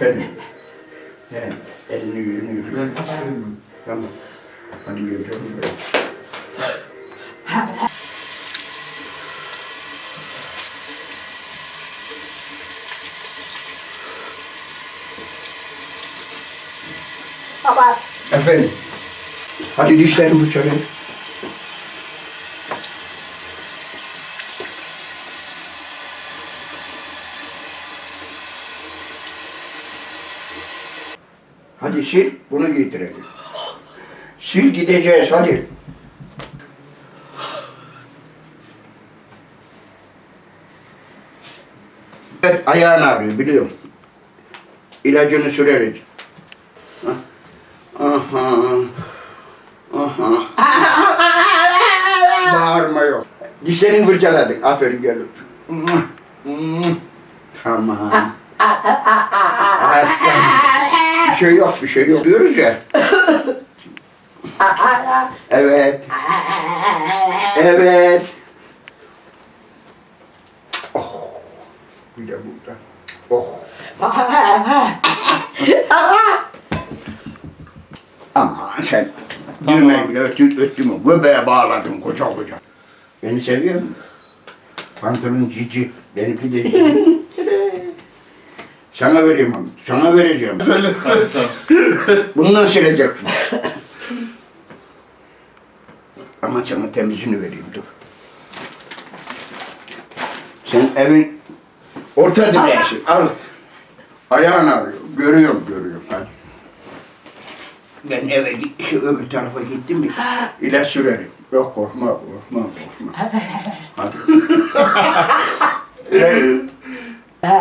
Efendim. He, elini yüzünü yüzünü. Ben çıkarayım. Tamam. Hadi canım benim. Baba. Efendim. Hadi dişlerini fırçalayın. Hadi sil, bunu giydirelim. Sil gideceğiz, hadi. Evet, ayağın ağrıyor, biliyorum. İlacını süreriz. Ha? Aha. Aha. Bağırma yok. Dişlerini fırçaladın. Aferin gel. Tamam. Şey yok, bir şey yok. Diyoruz ya. Evet. Evet. Oh. Bir de burada. Oh. Aman sen düğmeyi bile öttü, öttü mü? Göbeğe bağladın koca koca. Beni seviyor musun? Pantolon cici, benimki de cici. Sana vereyim onu, sana vereceğim. Bundan sileceksin. Ama sana temizini vereyim, dur. Sen evin orta direğisin, al. Ayağın ağrıyor, görüyorum, görüyorum, hadi. Ben eve git, şu öbür tarafa gittim mi ilaç sürerim. Yok korkma, korkma, korkma. Hadi.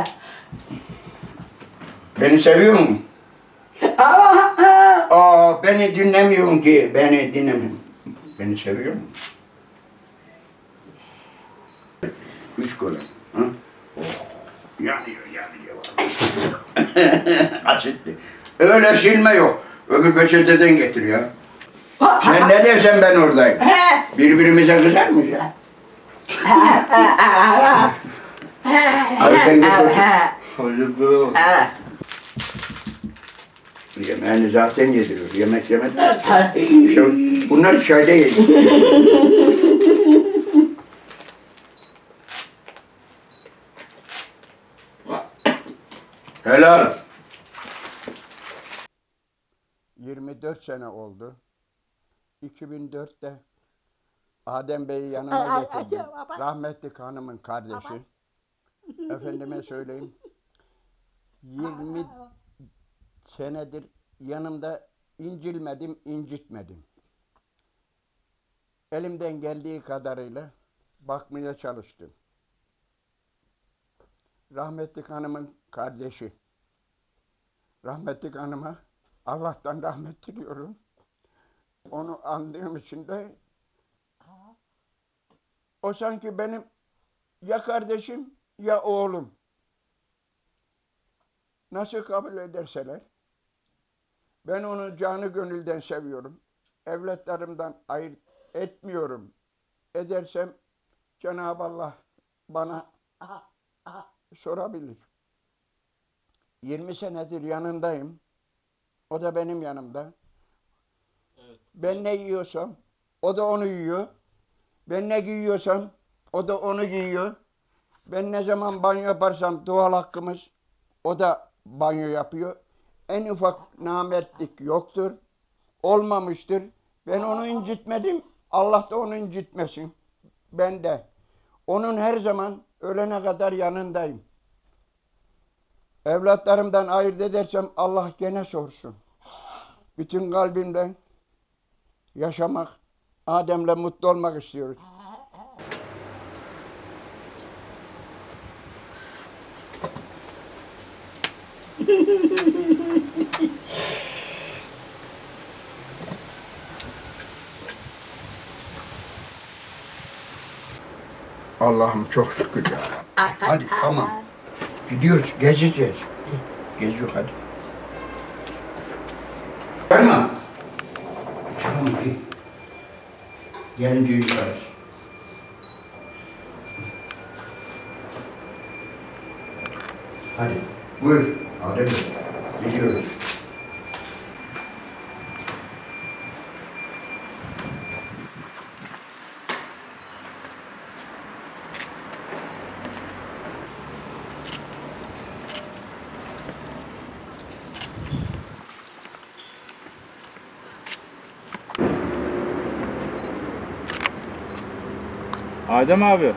Beni seviyor musun? Aa, beni dinlemiyorsun ki, beni dinlemiyorsun. Beni seviyor musun? Üç kola. Ha? Oh, yanıyor, yanıyor. Asitli. Öyle silme yok. Öbür peçeteden getir ya. Sen ne dersen ben oradayım. Birbirimize kızar mıyız ya? Abi sen otur. Hayırdır. Yemeğini zaten yediriyor. Yemek. Şu- Bunlar çayda yediyor. Helal. 24 sene oldu. 2004'te Adem Bey'i yanıma Ay, ay, getirdim. Rahmetli hanımın kardeşi. Efendime söyleyeyim. 20 senedir yanımda incilmedim, incitmedim. Elimden geldiği kadarıyla bakmaya çalıştım. Rahmetli hanımın kardeşi. Rahmetli hanıma Allah'tan rahmet diliyorum. Onu andığım için de o sanki benim ya kardeşim ya oğlum. Nasıl kabul ederseler. Ben onu canı gönülden seviyorum. Evlatlarımdan ayırt etmiyorum. Edersem Cenab-ı Allah bana sorabilir. 20 senedir yanındayım. O da benim yanımda. Ben ne yiyorsam o da onu yiyor. Ben ne giyiyorsam o da onu giyiyor. Ben ne zaman banyo yaparsam doğal hakkımız o da banyo yapıyor. En ufak namertlik yoktur. Olmamıştır. Ben onu incitmedim. Allah da onu incitmesin. Ben de. Onun her zaman ölene kadar yanındayım. Evlatlarımdan ayırt edersem Allah gene sorsun. Bütün kalbimden yaşamak, Adem'le mutlu olmak istiyoruz. Allah'ım çok şükür ya. Hadi tamam. Gidiyoruz, gezeceğiz. Geziyor hadi. Çıkarma. Çıkarma git. Gelince yıkarız. Hadi. Buyur. Adem Bey. Biliyoruz. Adem abi.